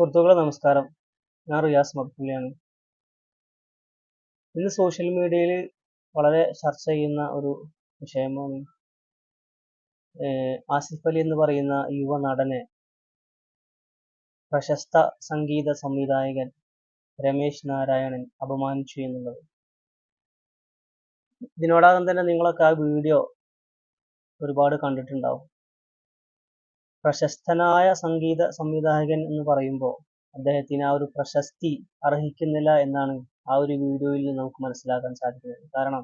സുഹൃത്തുക്കളെ നമസ്കാരം. ഞാൻ റിയാസ് മക്കുള്ളിയാണ് ഇന്ന് സോഷ്യൽ മീഡിയയിൽ വളരെ ചർച്ച ചെയ്യുന്ന ഒരു വിഷയമാണ് ആസിഫ് അലി എന്ന് പറയുന്ന യുവ നടനെ പ്രശസ്ത സംഗീത സംവിധായകൻ രമേശ് നാരായണൻ അപമാനിച്ചു എന്നുള്ളത്. ഇതിനോടകം തന്നെ നിങ്ങളൊക്കെ ആ വീഡിയോ ഒരുപാട് കണ്ടിട്ടുണ്ടാവും. പ്രശസ്തനായ സംഗീത സംവിധായകൻ എന്ന് പറയുമ്പോൾ അദ്ദേഹത്തിന് ആ ഒരു പ്രശസ്തി അർഹിക്കുന്നില്ല എന്നാണ് ആ ഒരു വീഡിയോയിൽ നമുക്ക് മനസ്സിലാക്കാൻ സാധിക്കുന്നത്. കാരണം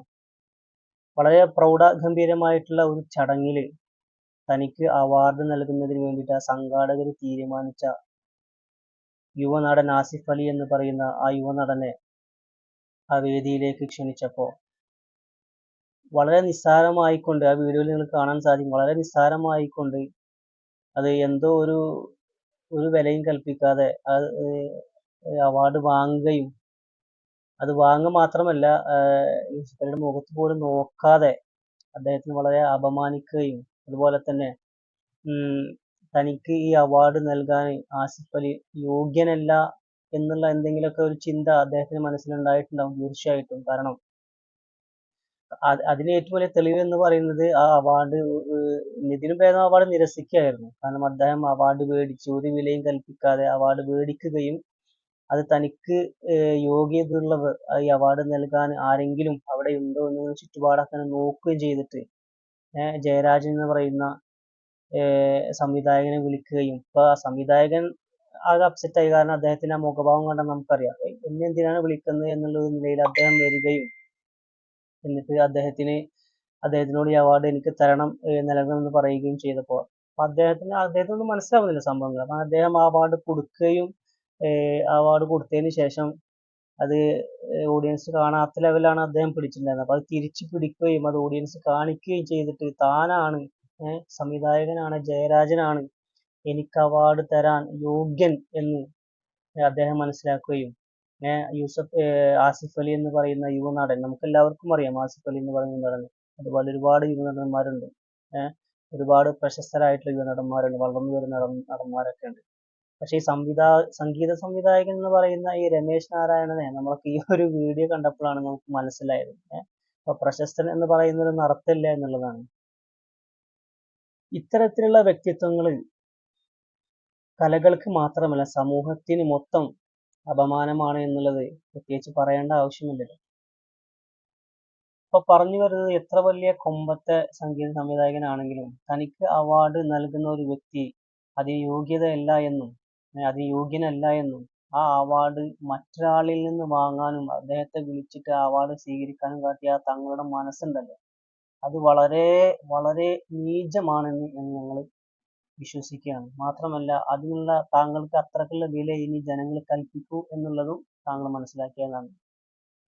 വളരെ പ്രൗഢ ഗംഭീരമായിട്ടുള്ള ഒരു ചടങ്ങിൽ തനിക്ക് അവാർഡ് നൽകുന്നതിന് വേണ്ടിയിട്ട് ആ സംഘാടകർ തീരുമാനിച്ച യുവനടൻ ആസിഫ് അലി എന്ന് പറയുന്ന ആ യുവനടനെ ആ വേദിയിലേക്ക് ക്ഷണിച്ചപ്പോൾ വളരെ നിസ്സാരമായിക്കൊണ്ട് ആ വീഡിയോയിൽ നിങ്ങൾ കാണാൻ സാധിക്കും. വളരെ നിസ്സാരമായിക്കൊണ്ട് അത് എന്തോ ഒരു ഒരു വിലയും കൽപ്പിക്കാതെ അത് അവാർഡ് വാങ്ങുകയും അത് വാങ്ങുക മാത്രമല്ല യൂസഫ് അലിയുടെ മുഖത്ത് പോലും നോക്കാതെ അദ്ദേഹത്തിന് വളരെ അപമാനിക്കുകയും അതുപോലെ തന്നെ തനിക്ക് ഈ അവാർഡ് നൽകാൻ ആസിഫ് അലി യോഗ്യനല്ല എന്നുള്ള എന്തെങ്കിലുമൊക്കെ ഒരു ചിന്ത അദ്ദേഹത്തിന് മനസ്സിലുണ്ടായിട്ടുണ്ടാവും തീർച്ചയായിട്ടും. കാരണം അതിന് ഏറ്റവും വലിയ തെളിവ് എന്ന് പറയുന്നത് ആ അവാർഡ് നിതിനും ഭേദം അവാർഡ് നിരസിക്കുകയായിരുന്നു. കാരണം അദ്ദേഹം അവാർഡ് മേടിച്ചു ഒരു വിലയും കൽപ്പിക്കാതെ അവാർഡ് മേടിക്കുകയും അത് തനിക്ക് യോഗ്യതയുള്ളവർ ഈ അവാർഡ് നൽകാൻ ആരെങ്കിലും അവിടെ ഉണ്ടോ എന്ന് ചുറ്റുപാടൊക്കെ നോക്കുകയും ചെയ്തിട്ട് ജയരാജൻ എന്ന് പറയുന്ന സംവിധായകനെ വിളിക്കുകയും. ഇപ്പൊ ആ സംവിധായകൻ ആകെ അപ്സെറ്റ് ആയി. കാരണം അദ്ദേഹത്തിന്റെ ആ മുഖഭാവം കണ്ടാൽ നമുക്കറിയാം. എന്നെ എന്തിനാണ് വിളിക്കുന്നത് എന്നുള്ള നിലയിൽ അദ്ദേഹം വരികയും എന്നിട്ട് അദ്ദേഹത്തിന് അദ്ദേഹത്തിനോട് ഈ അവാർഡ് എനിക്ക് തരണം നൽകണം എന്ന് പറയുകയും ചെയ്തപ്പോൾ. അദ്ദേഹത്തിന് അദ്ദേഹത്തിനൊന്നും മനസ്സിലാവുന്നില്ല സംഭവങ്ങൾ. അപ്പം അദ്ദേഹം ആ അവാർഡ് കൊടുക്കുകയും അവാർഡ് കൊടുത്തതിന് ശേഷം അത് ഓഡിയൻസ് കാണാത്ത ലെവലാണ് അദ്ദേഹം പിടിച്ചിട്ടുണ്ടായിരുന്നത്. അപ്പൊ അത് തിരിച്ചു പിടിക്കുകയും അത് ഓഡിയൻസ് കാണിക്കുകയും ചെയ്തിട്ട് താനാണ് സംവിധായകനാണ് ജയരാജനാണ് എനിക്ക് അവാർഡ് തരാൻ യോഗ്യൻ എന്ന് അദ്ദേഹം മനസ്സിലാക്കുകയും യൂസഫ് ആസിഫ് അലി എന്ന് പറയുന്ന യുവനടൻ. നമുക്ക് എല്ലാവർക്കും അറിയാം ആസിഫ് അലി എന്ന് പറയുന്ന നടൻ അതുപോലെ ഒരുപാട് യുവനടന്മാരുണ്ട്. ഒരുപാട് പ്രശസ്തരായിട്ടുള്ള യുവനടന്മാരുണ്ട്. വളർന്നു വരുന്ന നടന്മാരൊക്കെ ഉണ്ട് പക്ഷേ ഈ സംവിധാ സംഗീത സംവിധായകൻ എന്ന് പറയുന്ന ഈ രമേശ് നാരായണനെ നമ്മൾക്ക് ഈ ഒരു വീഡിയോ കണ്ടപ്പോഴാണ് നമുക്ക് മനസ്സിലായത്. അപ്പൊ പ്രശസ്തൻ എന്ന് പറയുന്നൊരു നടത്തില്ല എന്നുള്ളതാണ്. ഇത്തരത്തിലുള്ള വ്യക്തിത്വങ്ങളിൽ കലകൾക്ക് മാത്രമല്ല സമൂഹത്തിന് മൊത്തം അപമാനമാണ് എന്നുള്ളത് പ്രത്യേകിച്ച് പറയേണ്ട ആവശ്യമില്ലല്ലോ ഇപ്പൊ പറഞ്ഞു വരുന്നത് എത്ര വലിയ കൊമ്പത്തെ സംഗീത സംവിധായകനാണെങ്കിലും തനിക്ക് അവാർഡ് നൽകുന്ന ഒരു വ്യക്തി അതിന് യോഗ്യതയല്ല എന്നും അതിന് യോഗ്യനല്ല എന്നും ആ അവാർഡ് മറ്റൊരാളിൽ നിന്ന് വാങ്ങാനും അദ്ദേഹത്തെ വിളിച്ചിട്ട് ആ അവാർഡ് സ്വീകരിക്കാനും കാട്ടിയ തങ്ങളുടെ മനസ്സുണ്ടല്ലോ. അത് വളരെ വളരെ നീചമാണെന്ന് ഞങ്ങൾ വിശ്വസിക്കുകയാണ്. മാത്രമല്ല അതിനുള്ള താങ്കൾക്ക് അത്രക്കുള്ള വില ഇനി ജനങ്ങൾ കൽപ്പിക്കൂ എന്നുള്ളതും താങ്കൾ മനസ്സിലാക്കിയാൽ നന്ദി